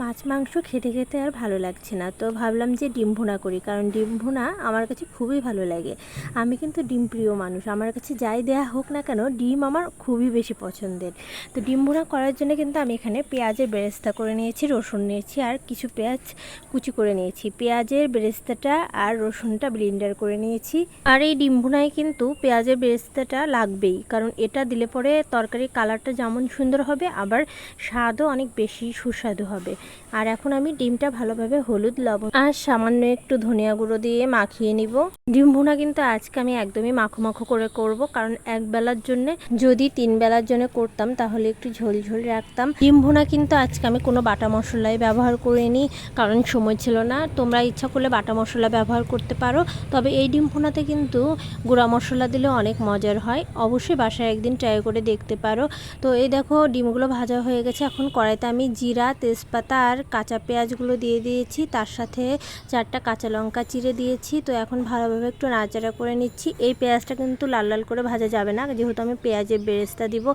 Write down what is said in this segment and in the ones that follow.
মাছ, মাংস খেতে খেতে আর ভালো লাগছে না। তো ভাবলাম যে ডিম ভুনা করি, কারণ ডিম ভুনা আমার কাছে খুবই ভালো লাগে। আমি কিন্তু ডিম প্রিয় মানুষ, আমার কাছে যাই দেয়া হোক না কেন, ডিম আমার খুবই বেশি পছন্দের। তো ডিম ভুনা করার জন্য কিন্তু আমি এখানে পেঁয়াজের বেরেস্তা করে নিয়েছি, রসুন নিয়েছি আর কিছু পেঁয়াজ কুচি করে নিয়েছি। পেঁয়াজের বেরেস্তাটা আর রসুনটা ব্লিন্ডার করে নিয়েছি। আর এই ডিম ভুনায় কিন্তু পেঁয়াজের বেরেস্তাটা লাগবেই, কারণ এটা দিলে পরে তরকারির কালারটা যেমন সুন্দর হবে, আবার স্বাদও অনেক বেশি সুস্বাদু হবে। আর এখন আমি ডিমটা ভালোভাবে হলুদ, লবণ আর সামান্য একটু ধনিয়া গুঁড়ো দিয়ে মাখিয়ে নিব। ডিম ভুনা কিন্তু আজকে আমি একদমই মাখো মাখো করে করব, কারণ এক বেলার জন্য, যদি তিন বেলার জন্য করতাম, তাহলে একটু ঝোল ঝোল রাখতাম। ডিম ভুনা কিন্তু আজকে আমি কোনো বাটা মশলাই ব্যবহার করিনি, কারণ সময় ছিল না। তোমরা ইচ্ছা করলে বাটা মশলা ব্যবহার করতে পারো, তবে এই ডিম ভুনাতে কিন্তু গুঁড়া মশলা দিলে অনেক মজার হয়। অবশ্যই বাসায় একদিন ট্রাই করে দেখতে পারো। তো এই দেখো, ডিমগুলো ভাজা হয়ে গেছে। এখন কড়াইতে আমি জিরা, তেজপাতা আর কাঁচা পেঁয়াজগুলো দিয়ে দিয়েছি। তার সাথে চারটা কাঁচা লঙ্কা চিড়ে দিয়েছি। তো এখন ভালোভাবে একটু নাড়াচাড়া করে নিচ্ছি। এই পেঁয়াজটা কিন্তু লাল লাল করে ভাজা যাবে না। যেহেতু আমি পেঁয়াজের বেরেস্তা দিব,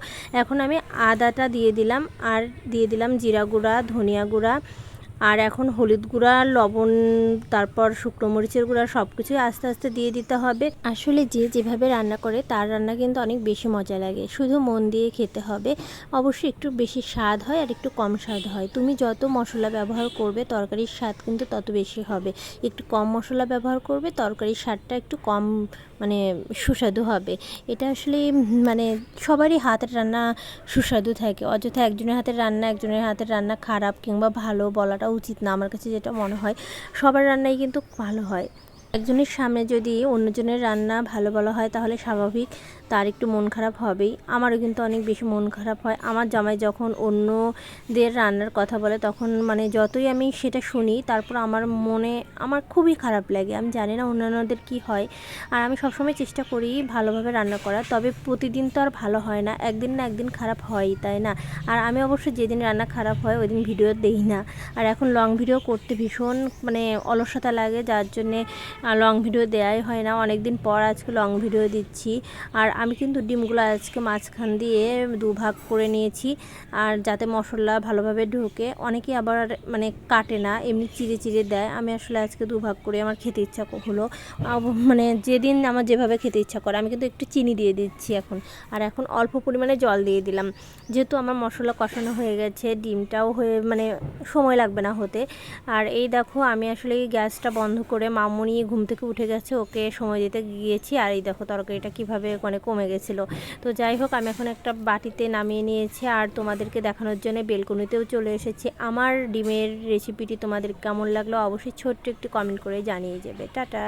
এখন আমি আদাটা দিয়ে দিলাম। আর দিয়ে দিলাম জিরা গুঁড়া, ধনিয়া গুঁড়া আর এখন হলুদ গুঁড়া, লবণ, তারপর শুকনো মরিচের গুঁড়া সব কিছুই আস্তে আস্তে দিয়ে দিতে হবে। আসলে যে যেভাবে রান্না করে তার রান্না কিন্তু অনেক বেশি মজা লাগে। শুধু মন দিয়ে খেতে হবে। অবশ্যই একটু বেশি স্বাদ হয় আর একটু কম স্বাদ হয়। তুমি যত মশলা ব্যবহার করবে তরকারির স্বাদ কিন্তু তত বেশি হবে। একটু কম মশলা ব্যবহার করবে তরকারির স্বাদটা একটু কম মানে সুস্বাদু হবে। এটা আসলে মানে সবারই হাতের রান্না সুস্বাদু থাকে। অযথা একজনের হাতের রান্না, একজনের হাতের রান্না খারাপ কিংবা ভালো বলাটা উচিত না। আমার কাছে যেটা মনে হয় সবার রান্নাই কিন্তু ভালো হয়। একজনের সামনে যদি অন্যজনের রান্না ভালো বলা হয় তাহলে স্বাভাবিক, তার একটু মন খারাপ হবেই। আমারও কিন্তু অনেক বেশি মন খারাপ হয়। আমার জামাই যখন অন্যদের রান্নার কথা বলে তখন মানে যতই আমি সেটা শুনি, তারপর আমার মনে, আমার খুবই খারাপ লাগে। আমি জানি না অন্যান্যদের কি হয়। আর আমি সবসময় চেষ্টা করি ভালোভাবে রান্না করার তবে প্রতিদিন তো আর ভালো হয় না। একদিন না একদিন খারাপ হয়ই তাই না? আর আমি অবশ্য যেদিন রান্না খারাপ হয় ওই দিন ভিডিও দেই না। আর এখন লং ভিডিও করতে ভীষণ মানে অলসতা লাগে, যার জন্যে লং ভিডিও দেওয়াই হয় না। অনেক দিন পর আজকে লং ভিডিও দিচ্ছি। আর আমি কিন্তু ডিমগুলো আজকে মাঝখান দিয়ে দুভাগ করে নিয়েছি। আর যাতে মশলা ভালোভাবে ঢোকে। অনেকে আবার মানে কাটে না, এমনি চিড়ে চিড়ে দেয়। আমি আসলে আজকে দুভাগ করে আমার খেতে ইচ্ছা হলো। মানে যেদিন আমার যেভাবে খেতে ইচ্ছা করে, আমি কিন্তু একটু চিনি দিয়ে দিচ্ছি এখন। আর এখন অল্প পরিমাণে জল দিয়ে দিলাম। যেহেতু আমার মশলা কষানো হয়ে গেছে, ডিমটাও হয়ে মানে সময় লাগবে না হতে। আর এই দেখো, আমি আসলে গ্যাসটা বন্ধ করে মামুনি ঘুম থেকে উঠে গেছে, ওকে সময় দিতে গিয়েছি। আর এই দেখো তরকারিটা কীভাবে মানে কমে গেছিল। তো যাই হোক, আমি এখন একটা বাটিতে নামিয়ে নিয়েছি। আর তোমাদেরকে দেখানোর জন্য বেলকনিতেও চলে এসেছি। আমার ডিমের রেসিপিটি তোমাদের কেমন লাগল অবশ্যই ছোট্ট একটি কমেন্ট করে জানিয়ে যাবে। টাটা!